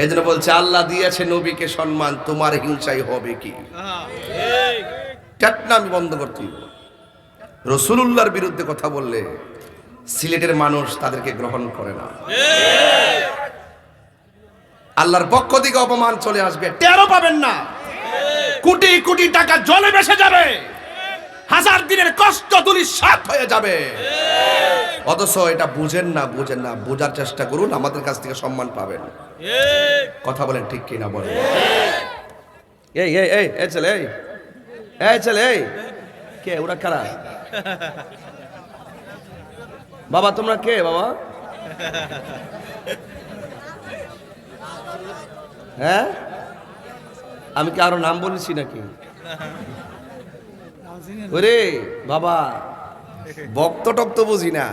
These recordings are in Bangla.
এই বলছে, আল্লাহ দিয়েছে নবীকে সম্মান, তোমার হিংসাই হবে কি? আমি বন্ধ করতে। রসুলুল্লাহর বিরুদ্ধে কথা বললে সিলেটের মানুষ তাদেরকে গ্রহণ করে না। আল্লাহর পক্ষ থেকে অপমান চলে আসবে, টেরও পাবেন না। কোটি কোটি টাকা জলে ভেসে যাবে। হাজার দিনের কষ্ট তুলি সাত হয়ে যাবে। অথচ এটা বুঝেন না বুঝেন না, বোঝার চেষ্টা করুন, আমাদের কাছ থেকে সম্মান পাবেন। কথা বলেন ঠিক কিনা বলেন। এই এই এই এই ছেলে, এই এই ছেলে, এই, কে, ওরা কারা? বাবা, তোমরা কে বাবা? হ্যাঁ? আমি কি আরও নাম বলেছি নাকি? ওরে বাবা বক্ত টক্ত বুঝি না।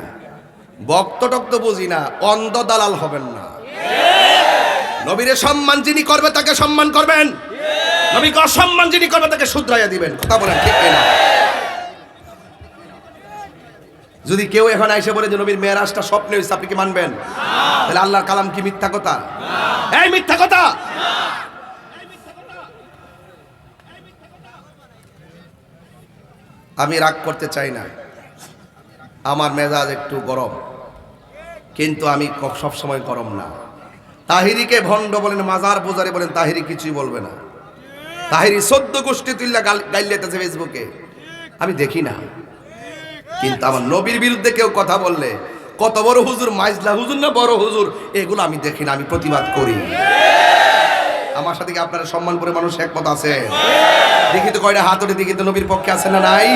বক্ত টক্ত বুঝি না, অন্ধ দালাল হবেন না। নবীরে সম্মান যিনি করবে, তাকে সম্মান করবেন। নবীকে অসম্মান যিনি করবে, তাকে শুধরাইয়া দিবেন। কথা বলেন, ঠিক না যদি কেউ এখন আইসে বলে যে, নবীর মেয়েরাজটা স্বপ্নে হয়েছে আপনি কি মানবেন? তাহলে আল্লাহর কালাম কি মিথ্যা কথা? এই মিথ্যা কথা! আমি রাগ করতে চাই না। আমার মেজাজ একটু গরম। কিন্তু আমি সব সময় গরম না। তাহিরিকে ভণ্ড বলেন, মাজার বোজারে বলেন, তাহিরি কিছুই বলবে না। তাহিরি সদ্য গোষ্ঠী তুল্লা গাইলেতেছে ফেসবুকে। আমি দেখি না। কিন্তু আমার নবীর বিরুদ্ধে কেউ কথা বললে, কত বড় হুজুর, মাইজলা হুজুর না বড় হুজুর, এগুলো আমি দেখি না, আমি প্রতিবাদ করি। আমার সাথে কি আপনারা সম্মান করে মানুষ একমত আছে? দেখি তো কয়টা হাত ওঠে, দেখি তো নবীর পক্ষে আছে না নাই?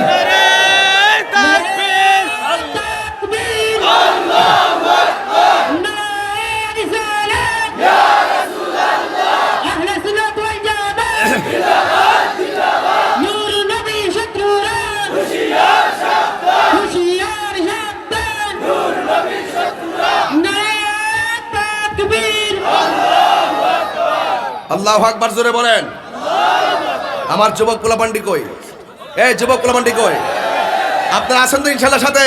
আল্লাহ আকবার জোরে বলেন। আমার যুবক পোলাপান্ডি কই? এই যুবক পোলাপান্ডি কই? আপনারা আছেন তো ইনশাল্লাহ সাথে?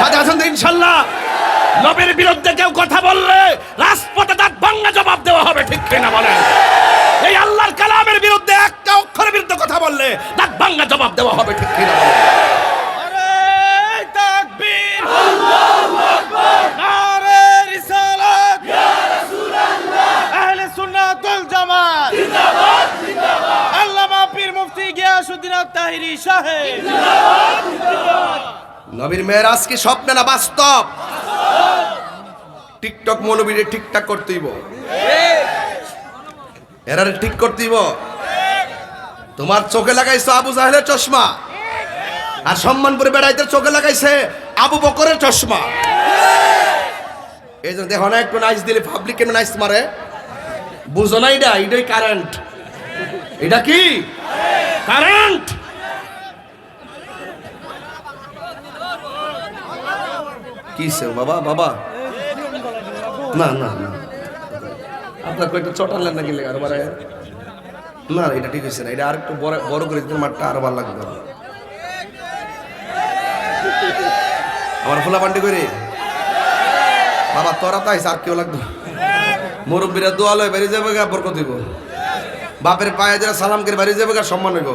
সাথে আছেন তো ইনশাল্লাহ? নবীর বিরুদ্ধে কেউ কথা বললে রাজপথে তার বাংলা জবাব দেওয়া হবে, ঠিক কিনা বলেন? এই আল্লাহর কালামের বিরুদ্ধে একটা অক্ষরের বিরুদ্ধে কথা বললে তার বাংলা জবাব দেওয়া হবে, ঠিক কিনা বলেন? তাহিরি সাহেব নবীর মেয়েরাজ কি স্বপ্ন না, বাস্তব। টিকটক মৌলবীরে ঠিকঠাক করতেইব এরারে ঠিক করতেইব তোমার চোখে লাগাইছো আবু জাহেলের চশমা। আর সম্মান করে বেড়াইতে চোখে লাগাইছে আবু বকরের চশমা। এই জন্য দেখো না, একটু নাইস দিলে পাবলিক কেন নাইস মারে? বুঝো না এটা, এটাই কারেন্ট এটা কি? কারেন্ট কিসে? বাবা বাবা। না না না। আপনার কয়েকটা চটালেন নাকি লেগে আরও বাড়ায়? না এটা ঠিক হয়েছে না। এটা আর একটু বড় বড় করে দিতে মাঠটা আরও ভালো লাগবে। আমার ফোলা পান্ডি করে বাবা, তোরা তো আইস, আর কেউ লাগবে মুরব্বীরা দোয়া লয় বেরিয়ে যাবে গা, বরকত হইব। বাপের পায়ে যারা সালাম করে বেরিয়ে যাবে গা, সম্মান হইব।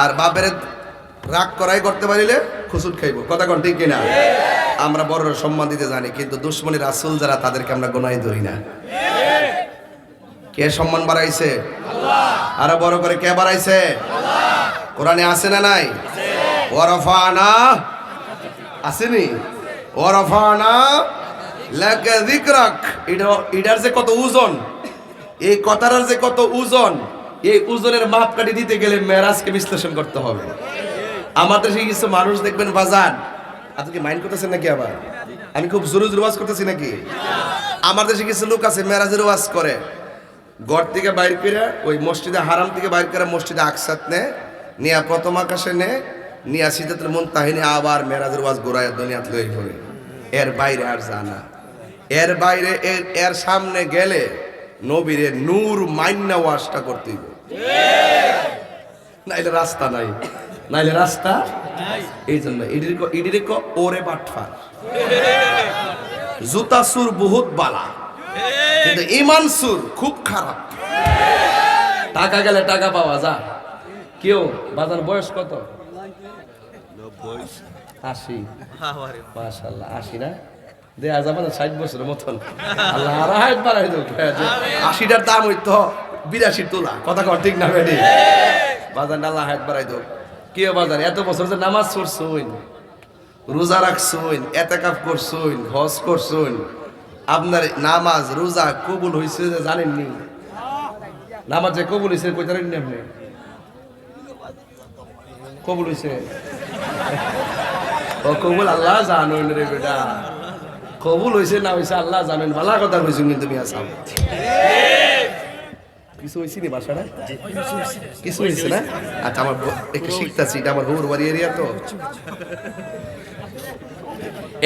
আর বাপের রাগ করাই করতে পারিলে খুসুট খাইব। কথা কোন ঠিক কিনা? আমরা বড়রা সম্মান দিতে জানি কিন্তু দুশ্মনী রাসুল যারা তাদেরকে আমরা গোনাই ধরি না। কে সম্মান বাড়াইছে? আরও বড় করে কে বাড়াইছে? কোরআনে আছে না নাই? ওরফানা আসেনি? ওয়ারফানা লাকা যিকরাক। এটা এটার যে কত ওজন এই কথাটার যে কত ওজন এই ওজনের মাপকাঠি দিতে গেলে মেরাজকে বিশ্লেষণ করতে হবে। আমাদের সেই কিছু মানুষ দেখবেন বাজার আপনি কি মাইন্ড করতেছেন নাকি আবার? আমি খুব জোরে জোরে ওয়াজ করতেছি নাকি? আমার দেশে কিছু লোক আছে মেরাজের ওয়াজ করে, ঘর থেকে বাইর করে ওই মসজিদে, হারাম থেকে বাইর করে মসজিদে আকসাত নে, নিয়া প্রথম আকাশে নে, নিয়া সিদ্ধাতুল মন তাহিনী আবার মেরাজের ওয়াজ গোড়ায় দুনিয়াত লই পড়ে এর বাইরে আর জানা। এর বাইরে, এর এর সামনে গেলে নবীরে নূর মাইন্না ওয়াজটা করতে হইব। নাইলে রাস্তা নাই। নাইলে রাস্তা। এই জন্য ইডির ক- ওরে বাটফার। জুতা সুর বহুত বালা। কিন্তু ইমান সুর খুব খারাপ। টাকা গেলে টাকা পাওয়া যা। কেউ, বাজার বয়স কত? আশি। মাশাল্লাহ আশি না? দেয়া যাবে না ষাট বছরের মতন। আল্লাহ হাইট বাড়াই দেব। আশিটার দাম হইতো বিরাশি তোলা। কথা কর ঠিক না বেডি বাজার আল্লাহ হাইট বাড়াই দেব। কে বাজার? এত বছর যে নামাজ পড়ছুন রোজা রাখছুন এতেকাফ করছুন হজ করছুন আপনার নামাজ, রোজা কবুল হয়েছে যে জানেননি? নামাজ যে কবুল হয়েছে কই জানেন আপনি? কবুল হয়েছে ও কবুল আল্লাহ জানুন রে বেটা। কবুল হয়েছে না হয়েছে আল্লাহ জানেন। ভালো কথা কইছো কিন্তু মিয়া সাহেব। কিছু হয়েছে নি বাসাটা কিছু হয়েছে না? আচ্ছা আমার একটু শিখতেছি এটা আমার হুর বাড়ি এরিয়া তো।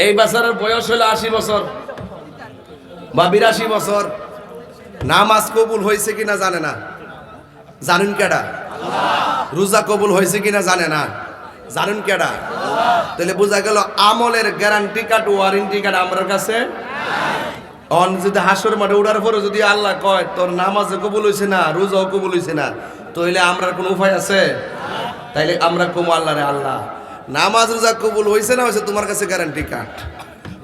এই বাসারের বয়স হলো আশি বছর বা বিরাশি বছর। নামাজ কবুল হয়েছে কিনা জানে না? জানেন কেডা? রোজা কবুল হয়েছে কিনা জানে না? জানেন কেডা? তাহলে বোঝা গেল আমলের গ্যারান্টি কার্ড ওয়ারেন্টি কার্ড আমার কাছে? অন যদি হাসর মাঠে উঠার পরে যদি আল্লাহ কয়, তোর নামাজে কবুল হয়েছে না, রোজাও কবুল হয়েছে না, তাইলে আমরা কোনো উপায় আছে? তাইলে আমরা কমো আল্লাহ রে আল্লাহ। নামাজ, রোজা কবুল হয়েছে না হয়েছে তোমার কাছে গ্যারান্টি কার্ড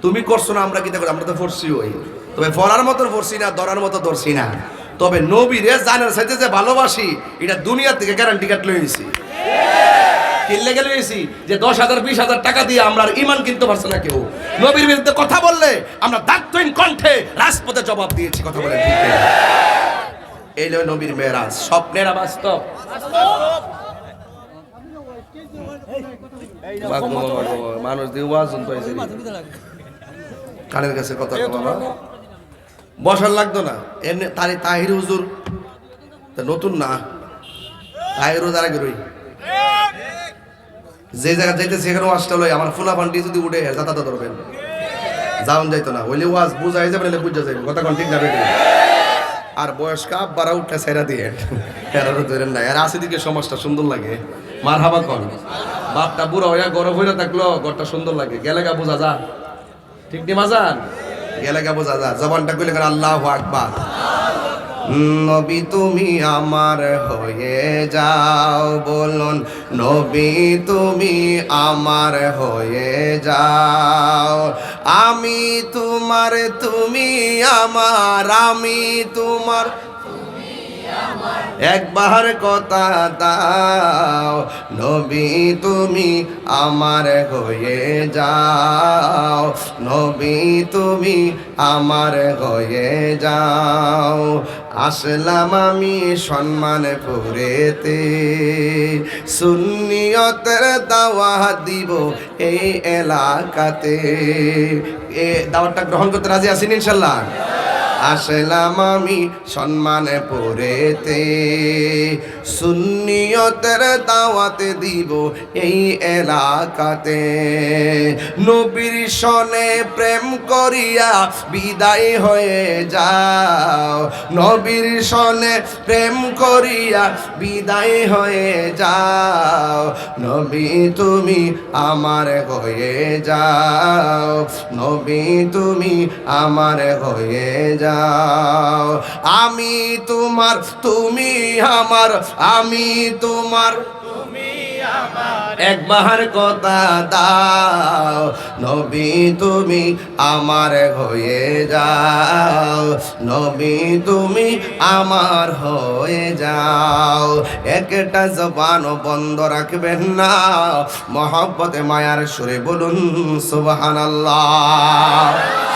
তুমি করছ না, আমরা কি দেখো আমরা তো ফরসি হই তবে ফরার মতো ফরসি না, ধরার মতো ধরছি না। তবে নবী রে জানার সাথে যে ভালোবাসি, এটা দুনিয়া থেকে গ্যারান্টি কার্ড লইছি কিনলে গেলে গেছি যে দশ হাজার, বিশ হাজার টাকা দিয়ে আমরা ইমান কিনতে পারছে না কেউ। নবীর বিরুদ্ধে কথা বললে আমরা দায়িত্বহীন কণ্ঠে রাজপথে জবাব দিয়েছি, কথা বলে এই হলো নবীর মেয়েরাজ, স্বপ্নেরা বাস্তব। মানুষ দিয়ে ওয়াজ শুনতে হয়েছে। কানের কাছে কথা বাবা। বসার লাগতো না। এমনি তারি তাহির হুজুর নতুন না। তাহির হুজুর আগে রই। যে জায়গা যাইতে সেখানে ওয়াজটা লই আমার ফুলা ফান্ডি যদি উঠে যাতায়াত ধরবেন। যাওন যাইতো না, হইলে ওয়াজ বুঝাই যাবে, নাহলে বুঝা যাবে কথা ঠিক বেটি। আর বয়স্ক আব্বারা উঠে সেরা দিয়ে। এরারও ধরেন না আর আসে দিকে সমাজটা সুন্দর লাগে। মার হাবা কন। বাপটা বুড়া হইয়া গরম হইয়া থাকল, ঘরটা সুন্দর লাগে। গেলে গা বোঝা যা। ঠিক নি, মাজান? গেলে গা বোঝা যা। জবানটা কইলে আল্লাহ আকবার। নবী, তুমি আমার হয়ে যাও, বলুন, নবী, তুমি আমার হয়ে যাও। আমি তোমার, তুমি আমার, আমি তোমার একবার কথা দাও, নবী তুমি আমার হয়ে যাও, নবী তুমি আমার হয়ে যাও। আসলাম আমি সম্মান পুরেতে, সুন্নিয়তের দাওয়া দিব এই এলাকাতে। এ দাওয়াতটা গ্রহণ করতে রাজি আছেন ইনশাল্লাহ? আসলাম আমি সম্মানে পড়েতে সুন্নিয়তের দাওয়াতে দিব এই এলাকাতে। নবীর সনে প্রেম করিয়া বিদায় হয়ে যাও। নবীর সনে প্রেম করিয়া বিদায় হয়ে যাও। নবী তুমি আমার হয়ে যাও। নবী তুমি আমার হয়ে যাও। আমি তোমার, তুমি আমার আমি তোমার একবার কথা দাও। নবী তুমি আমার হয়ে যাও। নবী তুমি আমার হয়ে যাও। একটা জবান বন্ধ রাখবেন না। মহব্বতে মায়ার সুরে বলুন সুবহানাল্লাহ।